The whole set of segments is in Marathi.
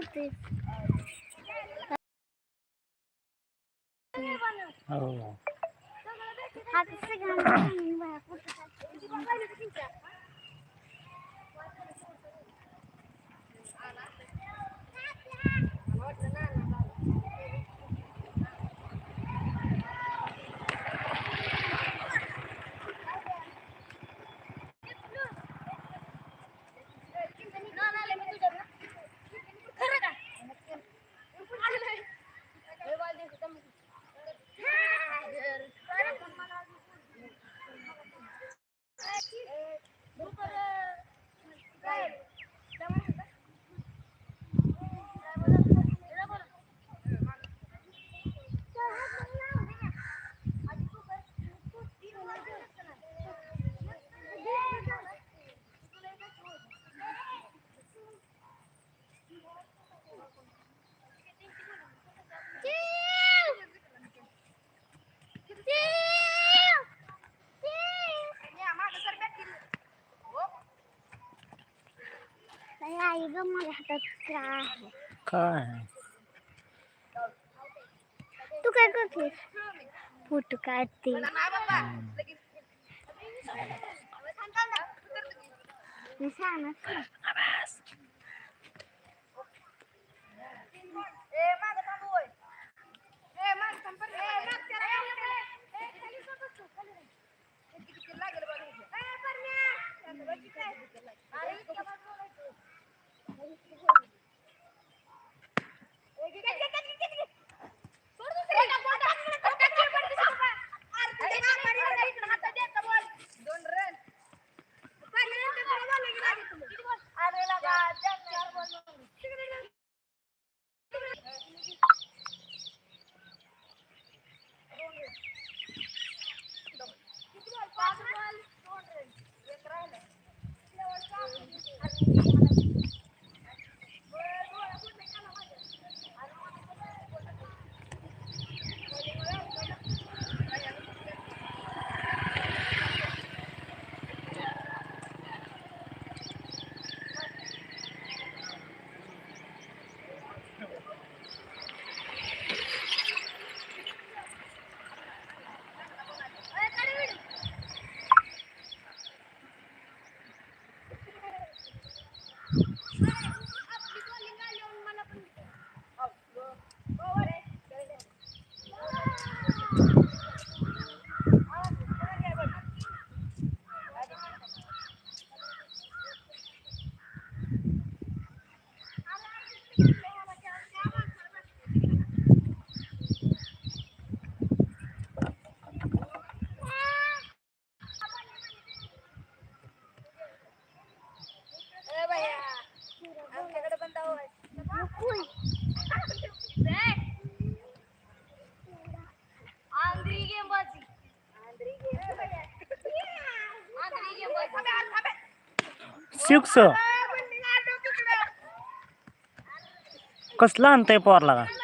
करते हो. आता there. आई ग माझ्या हातात काय? काय तू काय करतेस? फोटो काढते. मी सिक्स कसला आणतंय पोरला? का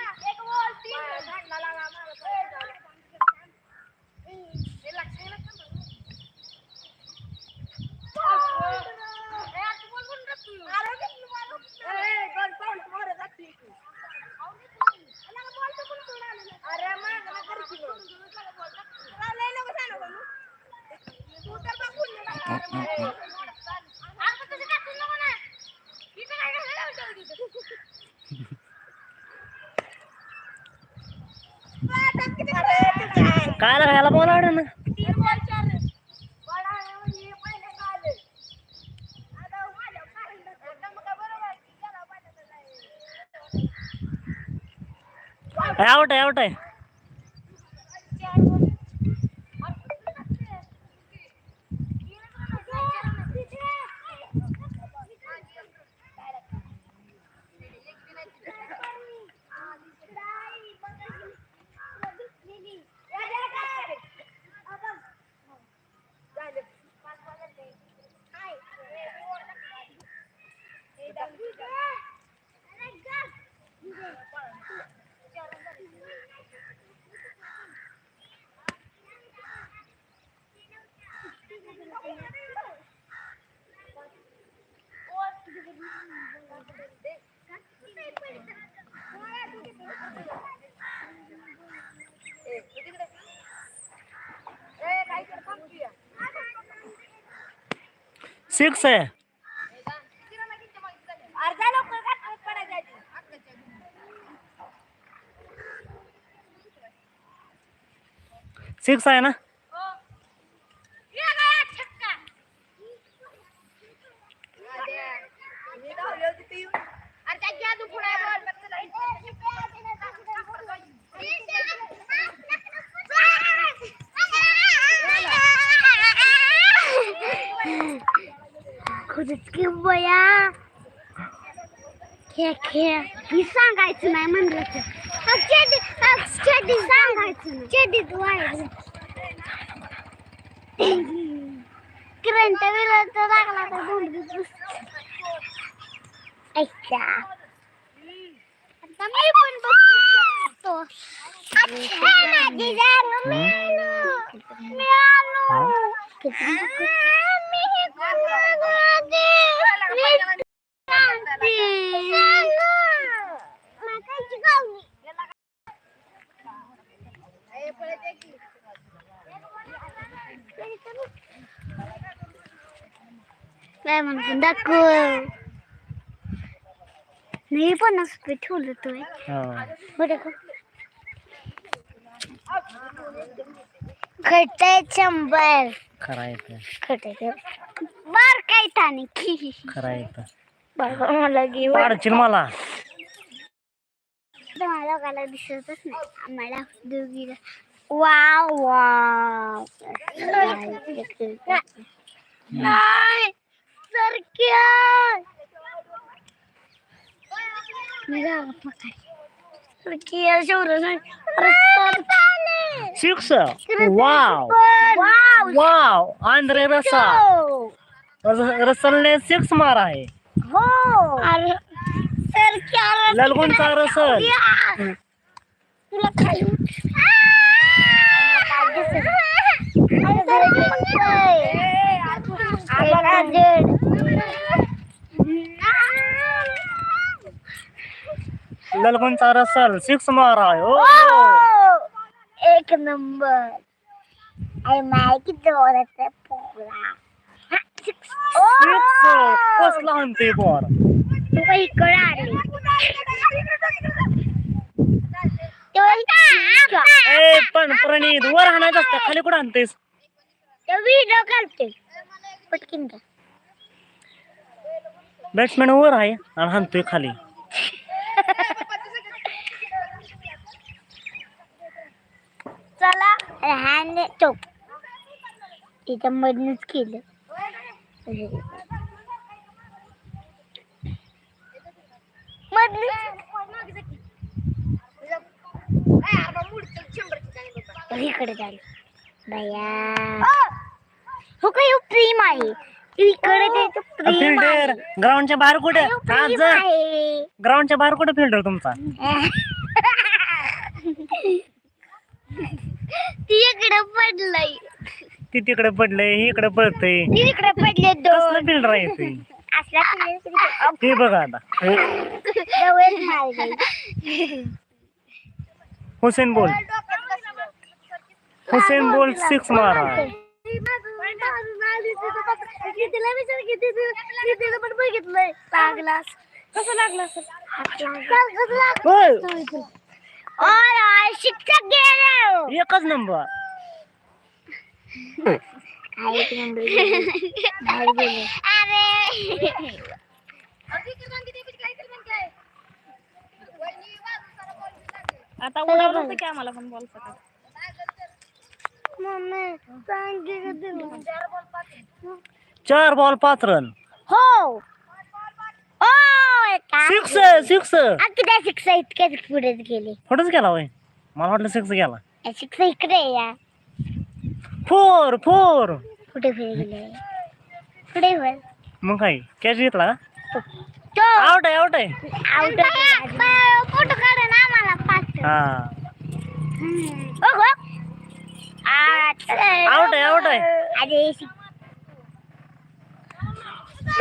काय लागा बोलावड बोला ना? आवट आहे आवट आहे. सिक्स पडायचं सिक्स आहे ना? की बया. खेळ खेळ. ही सांगायचं नाही म्हणलं तर. चेडी चेडी सांगायचं चेडीत वायर करंट बिरंट लागला तर गुंडीत ऐका. आता मी पण शकतो. अच्छा माझी जाणं मिळालं. मिळालं. मी हे काय म्हणतो? दाखव. नाही पन्नास रुपये ठेवलं तुम्ही. बरं का? खटाय शंभर. ताने खरं आहे मला घेऊ पाडशील मला. तुम्हाला लोकांना दिसतच नाही. आम्हाला दोघीला. Wow wow. नाही सरक्या सरक्या शौर्य वाव. Wow wow. आंध्रे रस- रसलने सिक्स मारा आहे. हो. अरे सरक्या ललगुणचा रसल या. तुला काय ललगुणचा रसल सिक्स मारा आहे ओ एक नंबर. अरे माय किती ओरडते पोरा. कसला म्हणते बोर तू काही इकडे आली ए पण प्रणीत वर हाणायचं असतं खाली कुठं आणतेस व्हिडिओ काढते पटकीन का बॅट्समॅन वर आहे आणि हाणतोय खाली चला हँड तो तिच्या मधनच केलं इकडे हो काय प्रेम आहे. इकडे त्याचं प्रेम फिल्डर आहे. ग्राउंडच्या बाहेर कुठे? प्रेम आज आहे. ग्राउंडच्या बाहेर कुठे फिल्डर तुमचा? ती इकडे पडलंय. ती तिकडे पडलंय ही इकडे पडतंय ती इकडे पडले दोन. कसलं फिल्डर आहे ते? हे बघा आता. हुसेन बोल. हुसेन बोल सिक्स मारा. लागला कसं लागला? होय. शिक्षक गेले एकच नंबर. एक नंबर अरे. आता उडावलं होतं की आम्हाला पण बॉल मम्मी सांगितलं दिलं. चार बॉल पाच रन हो सिक्स सिक्स किती शिक्षा इतक्या पुढेच गेले. कुठंच गेला होय. मला वाटलं सिक्स गेला. शिक्षा इकडे या फोर फोर. कुठे फिर गेले. पुढे वर. मग काय? कॅच घेतला? तो. आउट आहे आउट आहे. आउट फ़ोटो काढा ना आम्हाला पाच. हा. ओहो आउट आहे आउट आहे. अरे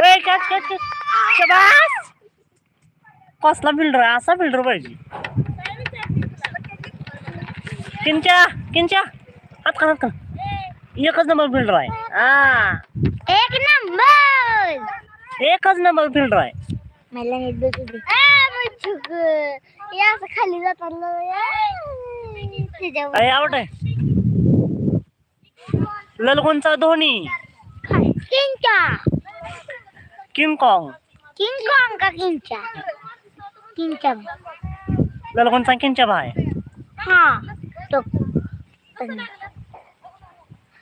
ए कॅच कॅच कॅच शबास. कसला फिल्डर असा फिल्डर पाहिजे. किंच्या किंच्या हात का हात का एकच नंबर फिल्डर आहे. हा. एक नंबर. एकच नंबर फिल्डर आहे. मला हे असं खाली जाताना त्याच्यावर. काय आवड आहे. ललगुणचा Dhoni. किंचा. King Kong. King Kong का किंचा? किंचा. ललगुणचा किंच्या भाय. हा तो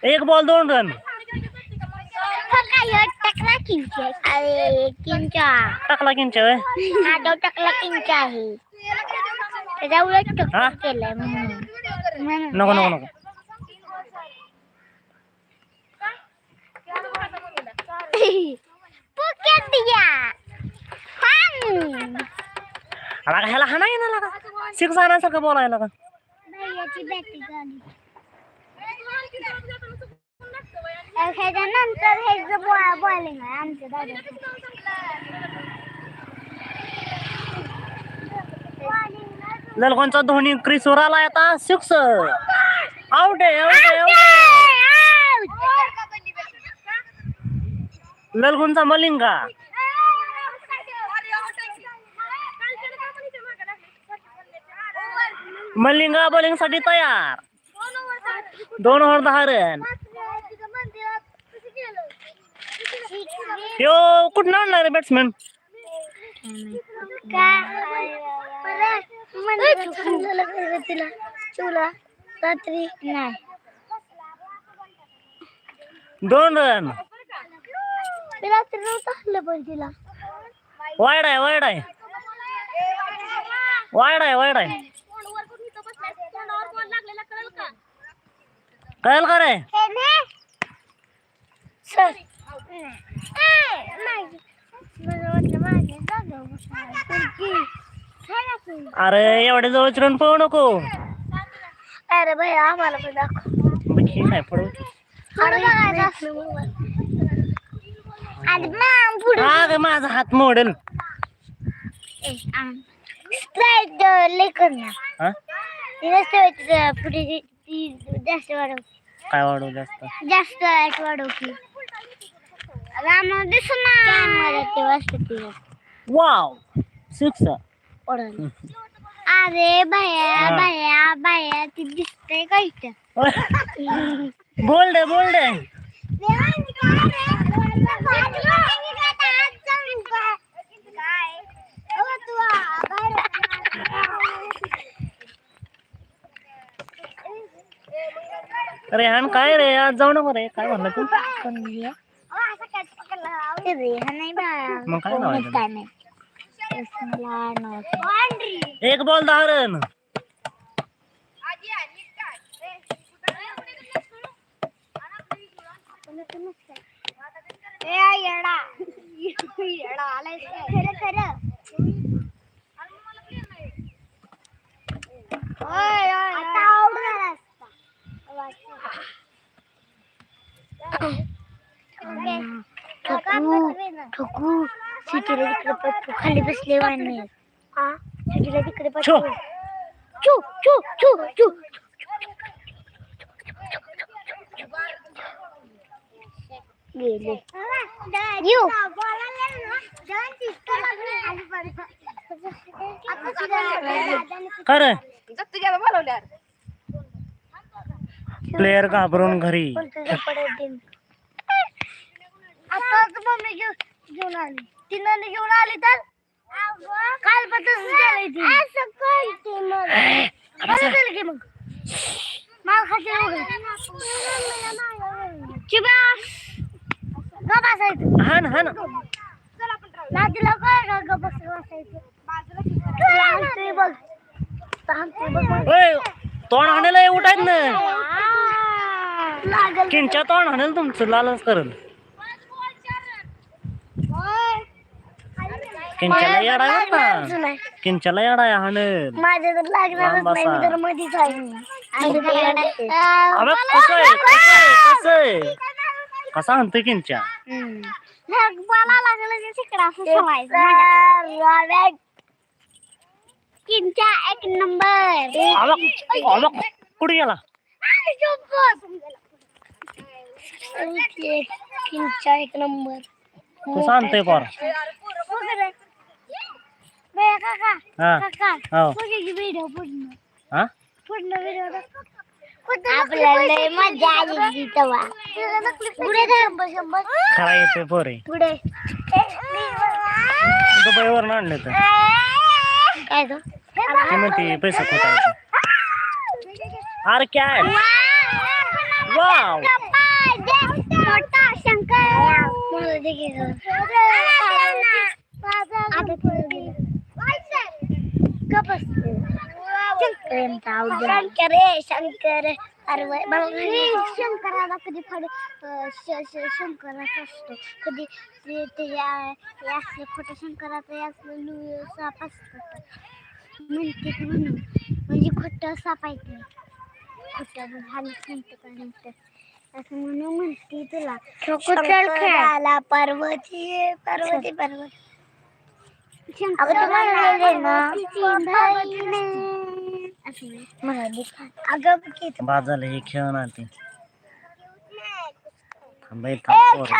एक बॉल दोन रन काय टकला किंचा अरे किंचा टाकला किंच्या होय. हा तो टकला किंचा आहे त्याच्या उलट हा? टक केलंय म्हणून म्हणून. नको नको नको पुकेत दिया हान लागा ह्याला हा नाही ना लागा सिक्स आणण्यासारखं बोलायला का भैयाची बॅटिंग आली ह्याच्यानंतर हे जे बॉलिंग आहे आमच्या दादा. ललगुणचा धोनी क्रिसवर आलाय आता सिक्स आउट आहे आउट आहे मलिंगा. मलिंगा बॉलिंगसाठी तयार. दोन ओव्हर हरण यो ह्यो कुठं आणला रे बॅट्समॅन तुला रात्री नाही दोन रन रात्री नव्हतं हल्लं पण तिला वाईड आहे वाईड आहे. वाईड आहे वाईड आहे. कळेल का रे. अरे एवढ्या जवळच रन पळू नको. अरे भाई आम्हाला पण दाखव. बघ, हे काय पडू अरे आणि मग पुढे हा ग माझा हात मोडेल. स्प्राईट लेकर ना. हा? पुढे ती- जास्त वाढव काय वाढवू जास्त? जास्त लाइट वाढव की. आम्हाला दिसू ना. कॅमेरा ते वाजते ती वाव सिक्स अरे भया हा. भया भया ती दिसते का इथं? बोल्ड आहे बोल्ड आहे. अरे हान काय रे? आज जाऊ नको रे काय म्हणलं तू? मग काय त्याचं? एक बॉल दहा रन आता असता. ठोकू सिटीला तिकडे पटकू खाली बसले वाणी सिटीला तिकडे छो. पटकू चू चू चू चू गेले यू काय रे प्लेयर घाबरून घरी. आताच मम्मी घेऊन घेऊन आली. घेऊन आली तर? काल पतच मग? माल खाते नातीला काय गप बसायचं. बघ. बघ. तोंड हाणायला उठायत ना लागल. किंच्या तोंड हाणेल तुमचं लालच करल. किंच्याला येडा आहे किंच्याला येडा आहे हाणेल. माझ्या तर लागणारच नाही मी तर मधीच आहे. अबे कसं आहे कसं आहे कसं आहे? कसा हाणतोय किंच्या मला लागलं किंचा एक नंबर कुठे गेला किंचा एक नंबर तू सांगतोय पोरा हा हो व्हिडिओ पूर्ण हा पूर्ण व्हिडिओ आपल्याला मजा आली तेव्हा पुढे शंभर शंभर खरा येतोय पोरे पुढे दुबईवर आणले तर काय तो ती म्हणते पैसे खोटायचे अरे काय? वाव! मोठा शंकर मला दे की गं. आता थोडं दे. गप्प बस. शंकर शंकर शंकराला कधी फड शंकराचा असतो. कधी ते त्याच्या हे असलं खोटं शंकराचं साप असतं. म्हणते म्हणून म्हणजे खोटं साप आहे खोटं झालं असं म्हणून म्हणते तुला. शंकराला पार्वती पार्वती पार्वती. अगं बाद झालं हे खेळ ना ते थांबाय थांब पोरं.